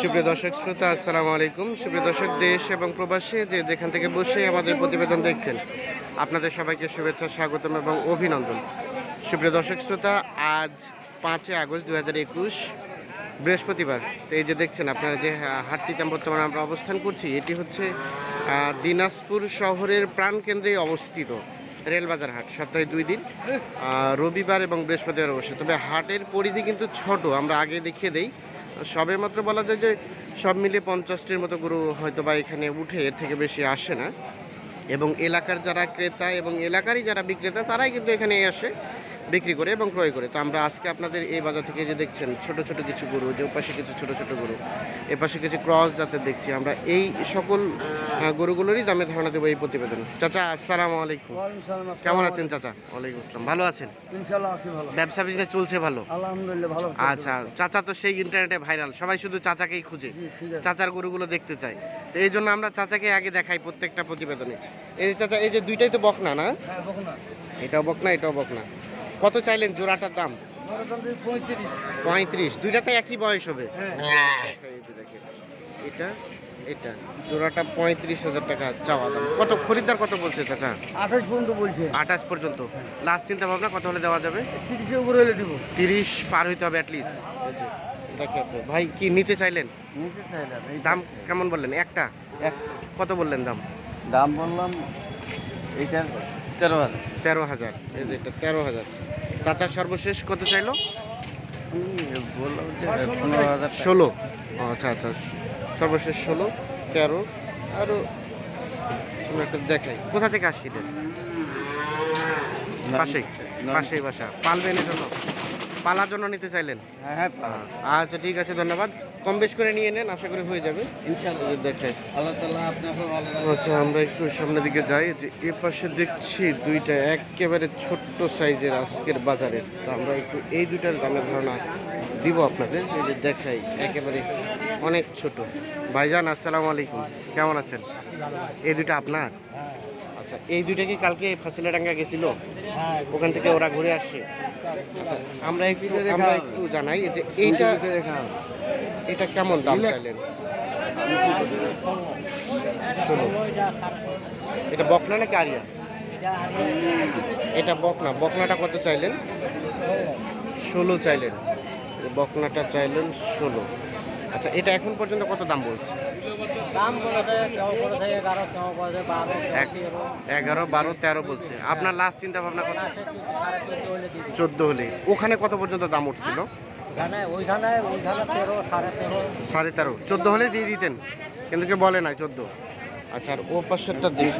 সুপ্রিয় দর্শক শ্রোতা, আসসালামু আলাইকুম। সুপ্রিয় দর্শক, দেশ এবং প্রবাসী যে যেখান থেকে বসে আমাদের প্রতিবেদন দেখছেন, আপনাদের সবাইকে শুভেচ্ছা, স্বাগতম এবং অভিনন্দন। সুপ্রিয় দর্শক শ্রোতা, আজ পাঁচই আগস্ট দু হাজার একুশ, বৃহস্পতিবার। তো এই যে দেখছেন, আপনারা যে হাটটিতে বর্তমানে আমরা অবস্থান করছি, এটি হচ্ছে দিনাজপুর শহরের প্রাণকেন্দ্রে অবস্থিত রেলবাজার হাট। সপ্তাহে দুই দিন রবিবার এবং বৃহস্পতিবার অবশ্যই তবে হাটের পরিধি কিন্তু ছোট, আমরা আগে দেখিয়ে দেই। সবে মাত্র বলা যায় যে সব মিলিয়ে পঞ্চাশটির মতো গরু হয়তো বা এখানে উঠে এর থেকে বেশি আসে না। এবং এলাকার যারা ক্রেতা এবং এলাকারই যারা বিক্রেতা, তারাই কিন্তু এখানে আসে। বিক্রি করে এবং ক্রয় করে। তো আমরা আজকে আপনাদের এই বাজার থেকে যে দেখছেন ছোট ছোট কিছু গরু যে পাশে কিছু ছোট ছোট গরু এ পাশে কিছু ক্রস জাতের দেখছি আমরা। এই সকল গরুগুলোরই দামে ধারণা দেবো এই প্রতিবেদন। চাচা আসসালামু আলাইকুম। কেমন আছেন চাচা? ওয়ালাইকুম আসসালাম। ভালো আছেন? ব্যবসা বিজনেস চলছে ভালো? আলহামদুলিল্লাহ ভালো আচ্ছা চাচা তো সেই ইন্টারনেটে ভাইরাল সবাই শুধু চাচাকেই খুঁজে। চাচার গরুগুলো দেখতে চাই তো এই জন্য আমরা চাচাকে আগে দেখাই প্রত্যেকটা প্রতিবেদনে। এই যে চাচা এই যে দুইটাই তো বকনা না? হ্যাঁ বকুন। না এটাও বকনা এটাও বকনা। কত চাইলেন জোড়াটার দাম? পঁয়ত্রিশ। দুইটাতে একই বয়স হবে? হ্যাঁ এটা এটা। জোড়াটা পঁয়ত্রিশ হাজার টাকা চাওয়া দাম। কত খরিদ্দার কত বলছে চাচা? আঠাশ পর্যন্ত বলছে। আঠাশ পর্যন্ত। লাস্ট চিন্তা ভাবনা কত হলে দেওয়া যাবে? তিরিশের উপরে হলে দিব। তিরিশ পার হইতে হবে অ্যাটলিস্ট। ভাই কি নিতে চাইলেন? নিতে চাইলাম দাম কেমন বললেন? একটা? এক। কত বললেন দাম? দাম বললাম এইটার তেরো হাজার। তেরো হাজার। এই যে এটা তেরো হাজার। চাচার সর্বশেষ কত চাইলো? ষোলো। আচ্ছা আচ্ছা। সর্বশেষ ষোলো তেরো আরও একটা দেখাই। কোথা থেকে আসছিলেন? পাশে পাশে বাসা। পালবেন জন্য পালার জন্য নিতে চাইলেন? হ্যাঁ হ্যাঁ আচ্ছা ঠিক আছে ধন্যবাদ। কম বেশ করে নিয়ে নেন আশা করি হয়ে যাবে। আচ্ছা আমরা একটু সামনের দিকে যাই। যে এ পাশে দেখছি দুইটা একেবারে ছোট্ট সাইজের আজকের বাজারের। তো আমরা একটু এই দুইটার দামের ধারণা দিব আপনাদের। এই যে দেখাই একেবারে অনেক ছোট। ভাইজান আসসালামু আলাইকুম। কেমন আছেন? এই দুইটা আপনার? আচ্ছা এই দুইটা কি কালকে ফাঁসিলাডাঙ্গা গেছিল? হ্যাঁ ওখান থেকে ওরা ঘুরে আসছে? আমরা একটু আমরা একটু জানাই যে এইটা এটা কেমন দাম চাইলেন? ষোলো এটা বকনা নাকি আরিয়া? এটা বকনা। বকনাটা কত চাইলেন? ষোলো চাইলেন। বকনাটা চাইলেন ষোলো। আচ্ছা এটা এখন পর্যন্ত কত দাম বলছে? দাম এগারো বারো এগারো বারো তেরো বলছে। আপনার লাস্ট চিন্তা ভাবনা কত সাড়ে চোদ্দ হলে ওখানে কত পর্যন্ত দাম উঠছিল? সাড়ে তেরো। সাড়ে তেরো। চোদ্দ হলে দিয়ে দিতেন। কিন্তু কেউ বলে না চোদ্দ। আচ্ছা আর ও পাশেরটা দেখ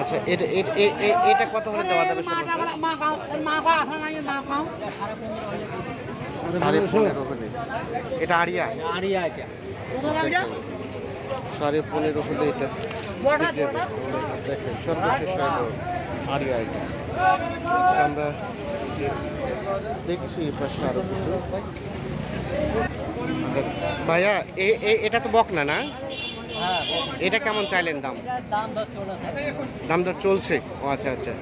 আচ্ছা এটা এটা কত হলে দেওয়া যাবে? সাড়ে পনেরো হলে এটা আরিয়া। আড়িয়া এটা। সাড়ে পনেরো হলে এটা দেখেন সর্বশেষ আরিয়া এটা। আমরা দেখছি পাশে আরও কিছু। আচ্ছা, ভাইয়া এ- এ- এটা তো বক না? না হ্যাঁ এটা কেমন চাইলেন দাম? দাম দর চলেছে। ও আচ্ছা আচ্ছা।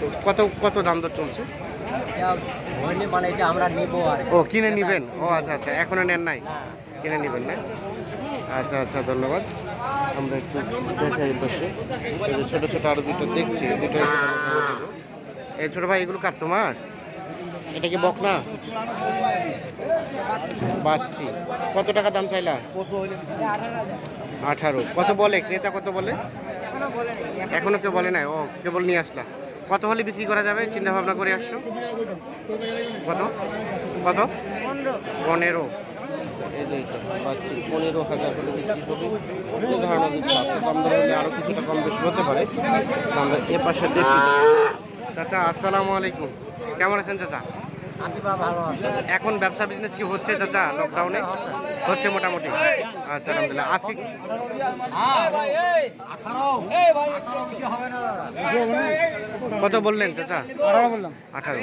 তো কত কত দাম দর চলছে? হয়নি মানে এটা আমরা নিব আর ও কিনে নেবেন? ও আচ্ছা আচ্ছা এখনও নেন নাই? কিনে নেবেন না? আচ্ছা আচ্ছা ধন্যবাদ। আমরা একটু দেখাই বসে ছোটো ছোটো আরও দুটো দেখছি দুটো এই ছোটো ভাই এগুলো কার তোমার? এটা কি বক না বাচ্চি। কত টাকা দাম চাইলা? আঠারো। কত বলে? ক্রেতা কত বলে? এখনও কেউ বলে নাই? ও কেবল নিয়ে আসলা। কত হলে বিক্রি করা যাবে? চিন্তা ভাবনা করে আসছো? কত? কত? পনেরো। এই যে এটা পাচ্ছি পনেরো হাজার বিক্রি করব। কোনো ধারণা দিতে আছে কম দামে হলে আরও কিছুটা কম বেশি হতে পারে। আমরা এ পাশে দেখি। চাচা আসসালামু আলাইকুম। কেমন আছেন চাচা? এখন ব্যবসা বিজনেস কি হচ্ছে চাচা? লকডাউনে হচ্ছে মোটামুটি। আচ্ছা আলহামদুলিল্লাহ। আজকে কত বললেন চাচা? আঠারো।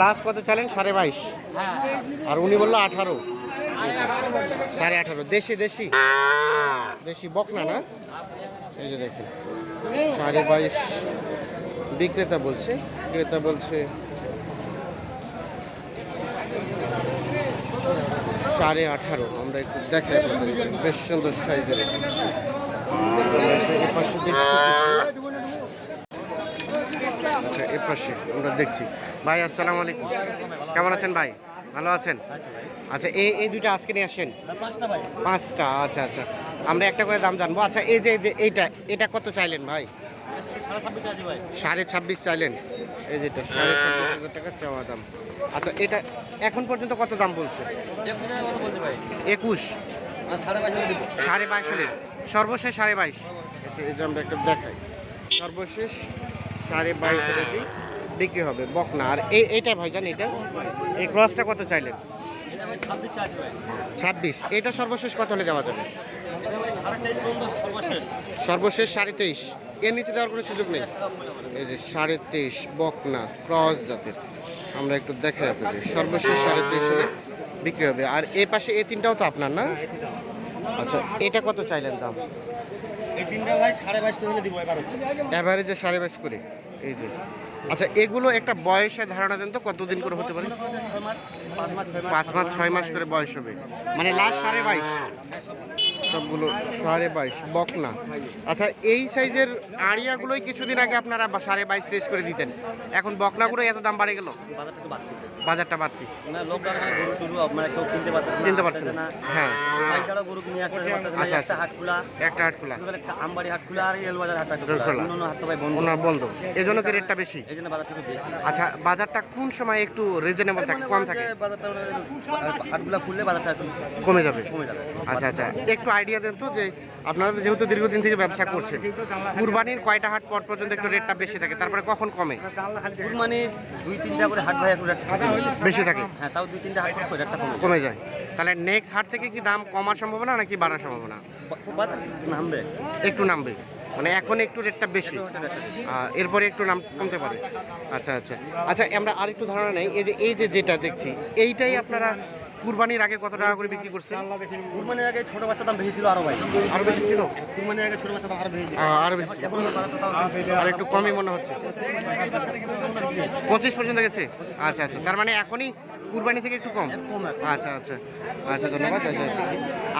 লাস্ট কত চালেন? সাড়ে বাইশ। আর উনি বলল আঠারো। সাড়ে আঠারো। দেশি দেশি? দেশি বকনা না? এই যে দেখেন। সাড়ে বাইশ। বিক্রেতা বলছে ক্রেতা বলছে সাড়ে আঠারো। আমরা একটু দেখাই বেশ সুন্দর সাইজের এপাশে আচ্ছা আমরা দেখছি। ভাই আসসালামু আলাইকুম। কেমন আছেন ভাই? ভালো আছেন? আচ্ছা এই এই দুইটা আজকে নিয়ে আসেন? পাঁচটা আচ্ছা আচ্ছা। আমরা একটা করে দাম জানব। আচ্ছা এই যে যে, এইটা, এটা কত চাইলেন ভাই? সাড়ে ছাব্বিশ ভাই চাইলেন। এই যে যেটা সাড়ে ছাব্বিশ হাজার টাকা চাওয়া দাম। আচ্ছা এটা এখন পর্যন্ত কত দাম বলছে? একুশ। ভাই সাড়ে বাইশ হাজার সর্বশেষ সাড়ে বাইশ। আচ্ছা এই যে আমরা একটা দেখাই। সর্বশেষ সাড়ে বাইশ হাজারটি বিক্রি হবে? বকনা। আর এই এইটা ভাইজান এটা এই ক্রসটা কত চাইলেন? ছাব্বিশ। ভাই এটা সর্বশেষ কত হলে দেওয়া যাবে? সর্বশেষ সাড়ে তেইশ। এর নিচে দেওয়ার কোনো সুযোগ নেই। এই যে সাড়ে তেইশ বকনা ক্রস জাতের। আমরা একটু দেখে আপনাদের সর্বশেষ সাড়ে তেইশ বিক্রি হবে। আর এই পাশে এই তিনটাও তো আপনার না? আচ্ছা এটা কত চাইলেন দাম? অ্যাভারেজে সাড়ে বাইশ করে। এই যে আচ্ছা এগুলো একটা বয়সের ধারণা দেন তো কতদিন করে হতে পারে? পাঁচ মাস ছয় মাস করে বয়স হবে। মানে লাস্ট সাড়ে বাইশ। সবগুলো সাড়ে বাইশ বকনা। আচ্ছা এই সাইজের আড়িয়াগুলোই কিছুদিন আগে আপনারা সাড়ে বাইশ তেইশ করে দিতেন। এখন বকনাগুলো এত দাম বাড়ে গেল? বাজারটা বাড়তি। কিনতে পারতেছে না? পারছে না। হ্যাঁ। আচ্ছা, একটা আচ্ছা। হাট খোলা একটা হাট খোলা আমবাড়ি হাট খোলা আর এলবাজার খোলা। বন্ধ। এজন্য কি রেটটা বেশি? এই জন্য বাজারটা একটু বেশি। আচ্ছা বাজারটা কোন সময় একটু রিজনেবল থাকে কম থাকে? বাজারটা হাটগুলা খুললে বাজারটা একটু কমে যাবে। কমে যাবে। আচ্ছা আচ্ছা একটু আইডিয়া দেন তো যে আপনারা তো যেহেতু দীর্ঘদিন থেকে ব্যবসা করছেন কুরবানির কয়টা হাট পর পর্যন্ত একটু রেটটা বেশি থাকে? তারপরে কখন কমে? কুরবানির দুই তিনটা করে হাট ভাই একটু বেশি থাকে? হ্যাঁ তাও দুই তিনটা হাট করে রেটটা কমে যায়। তাহলে নেক্সট হাট থেকে কি দাম কমার সম্ভাবনা নাকি বাড়ার সম্ভাবনা? বাজার নামবে। একটু নামবে। মানে এখন একটু রেটটা বেশি। এরপরে একটু নাম কমতে পারে। আচ্ছা আচ্ছা। আচ্ছা আমরা আর একটু ধারণা নেই। এই যে এই যে যেটা দেখছি এইটাই আপনারা কুরবানির আগে কত টাকা করে বিক্রি করছেন? কুরবানির আগে ছোট বাচ্চা দাম বেশি ছিল আরও ভাই। আরও বেশি ছিল? কুরবানির আগে ছোট বাচ্চা দাম আরও বেশি আরও বেশি আর একটু কমই মনে হচ্ছে। পঁচিশ পর্যন্ত গেছে? আচ্ছা আচ্ছা। তার মানে এখনই কুরবানি থেকে একটু কম? কম আচ্ছা আচ্ছা। আচ্ছা ধন্যবাদ। আচ্ছা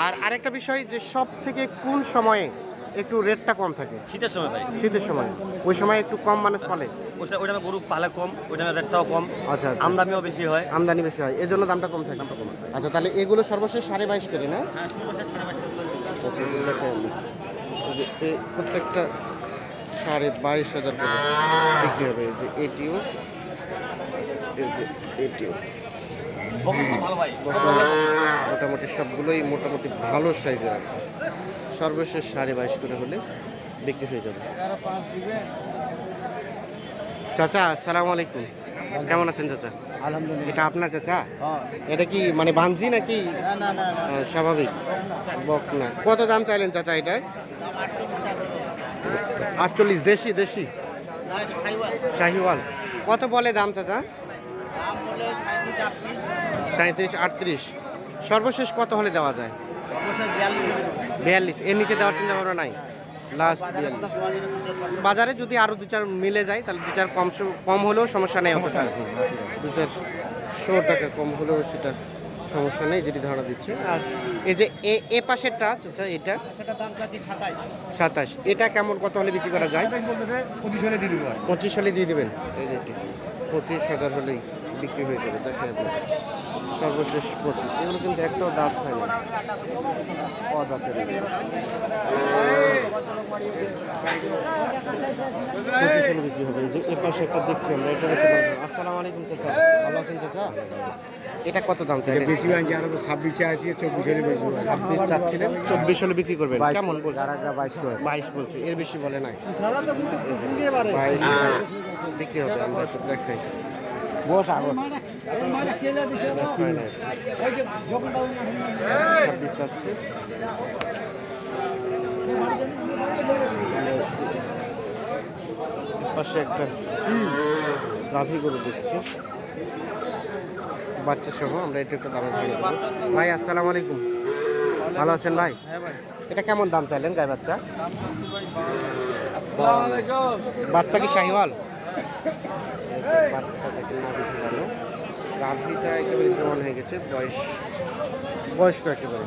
আর আরেকটা বিষয় যে সব থেকে কোন সময়ে একটু রেটটা কম থাকে। শীতের সময় ভাই। শীতের সময়। ওই সময় একটু কম মানুষ পালে। ওইটা ওইটা গরু পালে কম ওইটা রেটটাও কম। আচ্ছা আচ্ছা। আমদানিও বেশি হয়। আমদানি বেশি হয়। এজন্য দামটা কম থাকে। আচ্ছা তাহলে এগুলো সর্বশেষ সাড়ে বাইশ করে না? হ্যাঁ করে চল্লিশ। আচ্ছা এগুলো দেখেন। এই যে এই প্রত্যেকটা সাড়ে বাইশ হাজার করে বিক্রি হবে। এই যে এটিও এই যে এটিও। ভালো ভাই। মোটামুটি সবগুলোই মোটামুটি ভালো সাইজের আছে। সর্বশেষ সাড়ে বাইশ করে হলে বিক্রি হয়ে যাবে। চাচা আসসালামু আলাইকুম। কেমন আছেন চাচা? আলহামদুলিল্লাহ। এটা আপনার চাচা? হ্যাঁ। এটা কি মানে বানজি নাকি? স্বাভাবিক বক না কত দাম চাইলেন চাচা এটার? আটচল্লিশ দেশি দেশি? শাহিওয়াল। কত বলে দাম চাচা? সাঁত্রিশ আটত্রিশ। সর্বশেষ কত হলে দেওয়া যায়? বিয়াল্লিশ। এর নিচে দেওয়ার চিন্তা ভাবনা নাই। লাস্ট বিয়াল্লিশ। বাজারে যদি আরও দু চার মিলে যায় তাহলে দু চার কম সম- কম হলেও সমস্যা নেই অত টাকা দু চারশো টাকা কম হলেও সেটা সমস্যা নেই যেটি ধারণা দিচ্ছে। আর এই যে এ এ পাশেরটা আচ্ছা এটা? সাতাশ এটা কেমন কত হলে বিক্রি করা যায়? পঁচিশ হলে দিয়ে দেবেন। এই যে পঁচিশ হাজার হলেই বিক্রি হয়ে যাবে দেখা যাবে। সর্বশেষ পঁচিশ। এগুলো কিন্তু একটাও দাঁত না অদাঁতের পঁচিশ হলে বিক্রি হবে। যে এ পাশে একটা দেখছি আমরা এটা আসসালামু আলাইকুম চাচা। ভালো আছেন চাচা? এটা কত দাম চাই বেশি আমরা তো ছাব্বিশে আছি চব্বিশ হলে বেশি। ছাব্বিশ চাচ্ছিলেন? চব্বিশ হলে বিক্রি করবেন। কেমন বলছে? আর একটা বাইশ করে বাইশ বলছে। এর বেশি বলে নাই। বাইশ বিক্রি হবে। আমরা দেখাই। বস আগর। ছাব্বিশ চাচ্ছে পাশে একটা গাভি গরু দেখছি। বাচ্চা সহ, আমরা এটা একটা দামে করব। ভাই, আসসালামু আলাইকুম। ভালো আছেন ভাই? এটা কেমন দাম চাইলেন গায়ে বাচ্চা? বাচ্চা কি শাহিওয়াল? বাচ্চা নাভি ঝুলানো গাভীটা একেবারে জোয়ান হয়ে গেছে বয়স বয়স্ক একেবারে।